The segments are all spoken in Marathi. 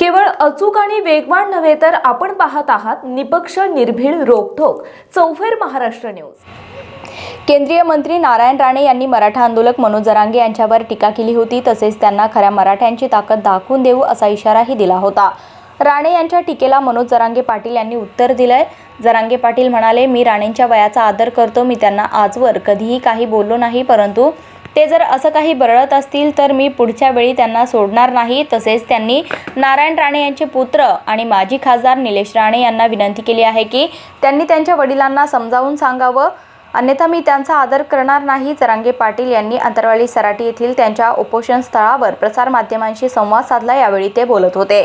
केवळ अचूक आणि वेगवान नव्हे तर आपण पाहत आहात निपक्ष निर्भीड रोखोक चौफेर महाराष्ट्र न्यूज. केंद्रीय मंत्री नारायण राणे यांनी मराठा आंदोलक मनोज जरांगे यांच्यावर टीका केली होती तसेच त्यांना खऱ्या मराठ्यांची ताकद दाखवून देऊ असा इशाराही दिला होता. राणे यांच्या टीकेला मनोज जरांगे पाटील यांनी उत्तर दिलंय. जरांगे पाटील म्हणाले मी राणेंच्या वयाचा आदर करतो मी त्यांना आजवर कधीही काही बोललो नाही परंतु ते जर असं काही बरळत असतील तर मी पुढच्या वेळी त्यांना सोडणार नाही. तसेच त्यांनी नारायण राणे यांचे पुत्र आणि माजी खासदार निलेश राणे यांना विनंती केली आहे की त्यांनी त्यांच्या वडिलांना समजावून सांगावं. अन्यथा मी त्यांचा आदर करणार नाही. जरांगे पाटील यांनी अंतरवाली सराटी येथील त्यांच्या उपोषण स्थळावर प्रसारमाध्यमांशी संवाद साधला. यावेळी ते बोलत होते.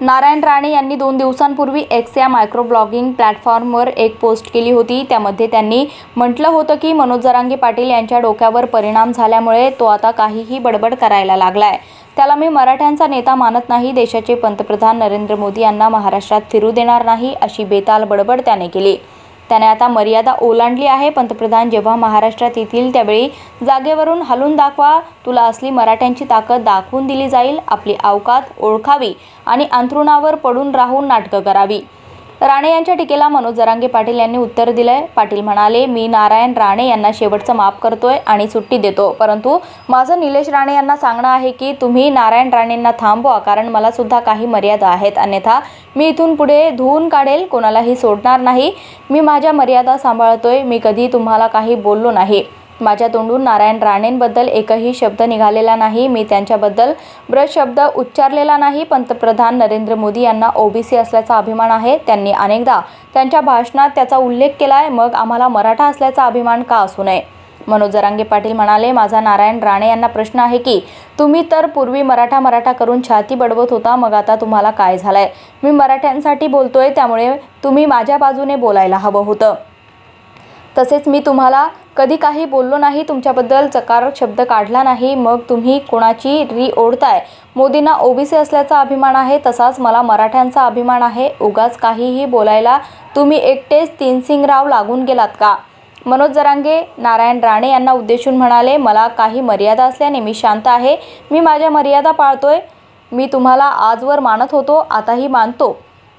नारायण राणे यांनी दोन दिवसांपूर्वी एक्स या मायक्रो ब्लॉगिंग प्लॅटफॉर्मवर एक पोस्ट केली होती. त्यामध्ये त्यांनी म्हटलं होतं की मनोज जरांगे पाटील यांच्या डोक्यावर परिणाम झाल्यामुळे तो आता काहीही बडबड करायला लागलाय. त्याला मी मराठ्यांचा नेता मानत नाही देशाचे पंतप्रधान नरेंद्र मोदी यांना महाराष्ट्रात फिरू देणार नाही अशी बेताल बडबड त्याने केली. त्याने आता मर्यादा ओलांडली आहे. पंतप्रधान जेव्हा महाराष्ट्रात येतील त्यावेळी जागेवरून हलून दाखवा. तुला असली मराठ्यांची ताकद दाखवून दिली जाईल. आपली अवकात ओळखावी आणि अंथरुणावर पडून राहून नाटकं करावी. राणे यांच्या टीकेला मनोज जरांगे पाटील यांनी उत्तर दिलंय. पाटील म्हणाले मी नारायण राणे यांना शेवटचं माफ करतोय आणि सुट्टी देतो. परंतु माझं निलेश राणे यांना सांगणं आहे की तुम्ही नारायण राणेंना थांबवा कारण मला सुद्धा काही मर्यादा आहेत. अन्यथा मी इथून पुढे धुवून काढेल कोणालाही सोडणार नाही. मी माझ्या मर्यादा सांभाळतोय. मी कधी तुम्हाला काही बोललो नाही. माझ्या तोंडून नारायण राणेंबद्दल एकही शब्द निघालेला नाही. मी त्यांच्याबद्दल ब्रश शब्द उच्चारलेला नाही. पंतप्रधान नरेंद्र मोदी यांना ओबीसी असल्याचा अभिमान आहे. त्यांनी अनेकदा त्यांच्या भाषणात त्याचा उल्लेख केला आहे मग आम्हाला मराठा असल्याचा अभिमान का असू नये? मनोज जरांगे पाटील म्हणाले माझा नारायण राणे यांना प्रश्न आहे की तुम्ही तर पूर्वी मराठा मराठा करून छाती बडवत होता मग आता तुम्हाला काय झालंय? मी मराठ्यांसाठी बोलतोय त्यामुळे तुम्ही माझ्या बाजूने बोलायला हवं होतं. तसेच मी तुम्हाला कधी काही बोललो नाही तुमच्याबद्दल चकार शब्द काढला नाही मग तुम्ही कोणाची री ओढताय? मोदींना ओबीसी असल्याचा अभिमान आहे तसाच मला मराठ्यांचा अभिमान आहे. उगाच काहीही बोलायला तुम्ही एकटेच तीनसिंगराव लागून गेलात का? मनोज जरांगे नारायण राणे यांना उद्देशून म्हणाले मला काही मर्यादा असल्याने मी शांत आहे. मी माझ्या मर्यादा पाळतोय. मी तुम्हाला आजवर मानत होतो आताही मानतो.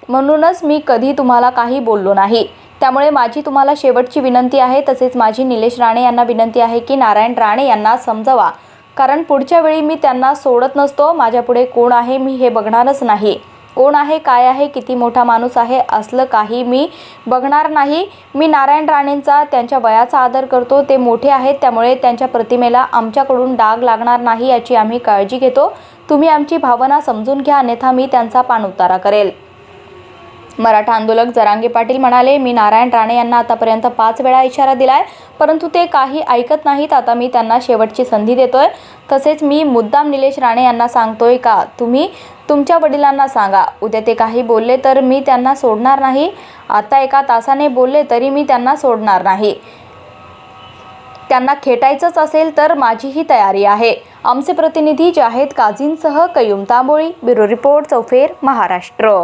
म्हणूनच मी कधी तुम्हाला काही बोललो नाही. त्यामुळे माझी तुम्हाला शेवटची विनंती आहे तसेच माझी निलेश राणे यांना विनंती आहे की नारायण राणे यांना समजवा. कारण पुढच्या वेळी मी त्यांना सोडत नसतो माझ्यापुढे कोण आहे मी हे बघणारच नाही. कोण आहे काय आहे किती मोठा माणूस आहे असलं काही मी बघणार नाही. मी नारायण राणेंचा त्यांच्या वयाचा आदर करतो ते मोठे आहेत त्यामुळे त्यांच्या प्रतिमेला आमच्याकडून डाग लागणार नाही याची आम्ही काळजी घेतो. तुम्ही आमची भावना समजून घ्या अन्यथा मी त्यांचा पाणउतारा करेल. मराठा आंदोलक जरांगे पाटील म्हणाले मी नारायण राणे यांना आतापर्यंत पाच वेळा इशारा दिलाय परंतु ते काही ऐकत नाहीत. आता मी त्यांना शेवटची संधी देतोय. तसेच मी मुद्दाम निलेश राणे यांना सांगतोय का? तुम्ही तुमच्या वडिलांना सांगा. उद्या ते काही बोलले तर मी त्यांना सोडणार नाही. आता एका तासाने बोलले तरी मी त्यांना सोडणार नाही. त्यांना खेटायचंच असेल तर माझीही तयारी आहे. आमचे प्रतिनिधी जाहेद काझींसह कयूम तांबोळी ब्युरो रिपोर्ट चौफेर महाराष्ट्र.